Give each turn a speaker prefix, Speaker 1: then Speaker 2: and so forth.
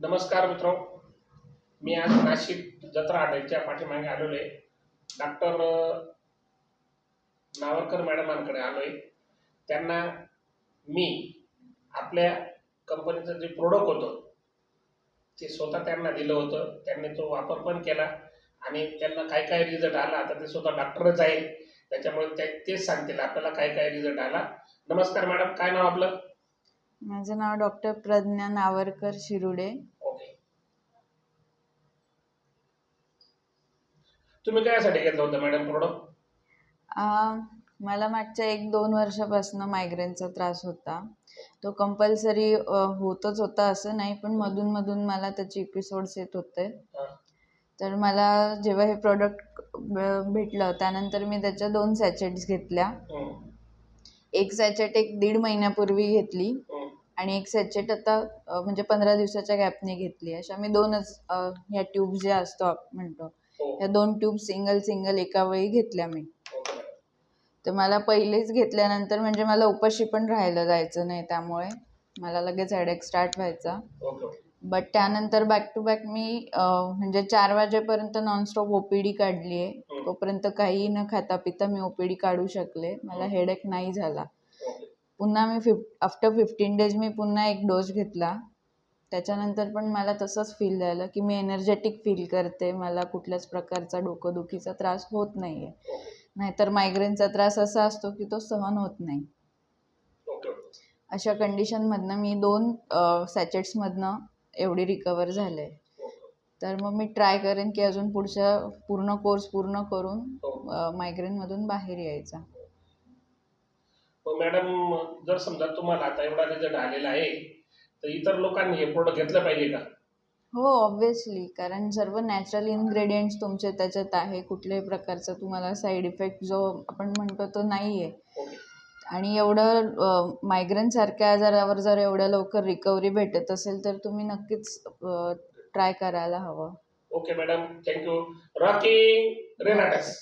Speaker 1: नमस्कार मित्र. मी आज नाशिक जत्रा हॉटेलच्या पाठीमागे आलेलो आहे डॉक्टर नावरकर मॅडमांकडे आलो आहे त्यांना मी आपल्या कंपनीचं जे प्रोडक्ट होतं ते स्वतः त्यांना दिलं होतं. त्यांनी तो वापर पण केला आणि त्यांना काय काय रिझल्ट आला आता ते स्वतः डॉक्टरच आहे त्याच्यामुळे ते तेच सांगतील आपल्याला काय काय रिझल्ट आला. नमस्कार मॅडम काय नाव आपलं?
Speaker 2: माझं नाव डॉक्टर प्रज्ञा नावरकर शिरुडे.
Speaker 1: ओके. तुम्ही काय घेतलं होतं मॅडम प्रोडक्ट
Speaker 2: अं, मला मागच्या एक दोन वर्षापासून मायग्रेनचा त्रास होता. तो कंपल्सरी होतच होता असं नाही पण मधून मधून मला त्याचे एपिसोड्स येत होते. तर मला जेव्हा हे प्रोडक्ट भेटलं त्यानंतर मी त्याच्या दोन सॅचेट्स घेतल्या. एक सॅचेट एक दीड महिन्यापूर्वी घेतली. आणि एक सॅचेट आता म्हणजे पंधरा दिवसाच्या गॅपने घेतली अशा मी दोनच ह्या ट्यूब ज्या असतो आपण म्हणतो ह्या दोन ट्यूब सिंगल सिंगल एका वेळी घेतल्या मी. तर मला पहिलेच घेतल्यानंतर म्हणजे मला उपाशी पण राहायला जायचं नाही त्यामुळे मला लगेच हेडेक स्टार्ट व्हायचा.
Speaker 1: ओके
Speaker 2: बट त्यानंतर बॅक टू बॅक मी म्हणजे चार वाजेपर्यंत नॉनस्टॉप ओ पी डी काढली आहे तोपर्यंत काही न खाता पिता मी ओ पी डी काढू शकले. मला हेडेक नाही झाला. पुन्हा मी फिफ आफ्टर फिफ्टीन डेज मी पुन्हा एक डोस घेतला. त्याच्यानंतर पण मला तसंच फील झालं की मी एनर्जेटिक फील करते. मला कुठल्याच प्रकारचा डोकंदुखीचा त्रास होत नाही आहे नाहीतर मायग्रेनचा त्रास असा असतो की तो सहन होत नाही. अशा कंडिशनमधनं मी दोन सॅचेट्समधनं एवढी रिकवर झाले. तर मग मी ट्राय करेन की अजून पुढच्या पूर्ण कोर्स पूर्ण करून मायग्रेनमधून बाहेर यायचा.
Speaker 1: मॅडम जर समजा तुम्हाला आता एवढा रिझल्ट आलेला आहे तर इतर लोकांनी हे प्रोडक्ट घेतलं पाहिजे का?
Speaker 2: हो ऑब्विसली कारण सर्व नॅचरल इन्ग्रेडियंट्स तुमचे त्याच्यात आहे कुठल्याही प्रकारचा तुम्हाला साईड इफेक्ट जो आपण म्हणतो तो नाही आहे
Speaker 1: ओके
Speaker 2: आणि एवढं मायग्रेनसारख्या आजारावर जर एवढ्या लवकर रिकव्हरी भेटत असेल तर तुम्ही नक्कीच ट्राय करायला हवं.
Speaker 1: Okay madam thank you Rocky Renatus.